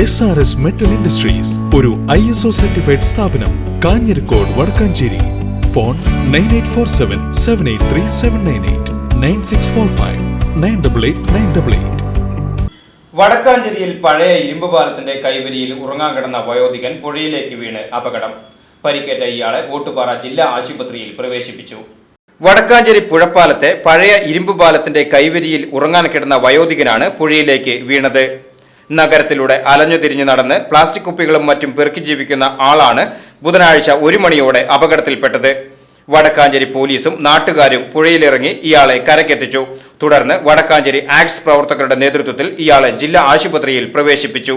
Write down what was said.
S R S metal industries ഒരു I S O certified സ്ഥാപനം Kanjirakode Vadakkanchery. Phone nine eight four seven seven eight three seven nine eight nine six four five nine double eight nine double eight വടക്കാഞ്ചേരിയിൽ പഴയ ഇരുമ്പ് പാലത്തിന്റെ കൈവരിയിൽ ഉറങ്ങാൻ കിടന്ന വയോധികൻ പുഴയിലേക്ക് വീണ് അപകടം. പരിക്കേറ്റ ഇയാളെ ഓട്ടുപാറ ജില്ലാ ആശുപത്രിയിൽ പ്രവേശിപ്പിച്ചു. വടക്കാഞ്ചേരി പുഴപ്പാലത്തെ പഴയ ഇരുമ്പ് പാലത്തിന്റെ കൈവരിയിൽ ഉറങ്ങാൻ കിടന്ന വയോധികനാണ് പുഴയിലേക്ക് വീണത്. നഗരത്തിലൂടെ അലഞ്ഞുതിരിഞ്ഞു നടന്ന് പ്ലാസ്റ്റിക് കുപ്പികളും മറ്റും പെറുക്കി ജീവിക്കുന്ന ആളാണ് ബുധനാഴ്ച ഒരു മണിയോടെ അപകടത്തിൽപ്പെട്ടത്. വടക്കാഞ്ചേരി പോലീസും നാട്ടുകാരും പുഴയിലിറങ്ങി ഇയാളെ കരക്കെത്തിച്ചു തുടർന്ന് വടക്കാഞ്ചേരി ആക്സ് പ്രവർത്തകരുടെ നേതൃത്വത്തിൽ ഇയാളെ ജില്ലാ ആശുപത്രിയിൽ പ്രവേശിപ്പിച്ചു.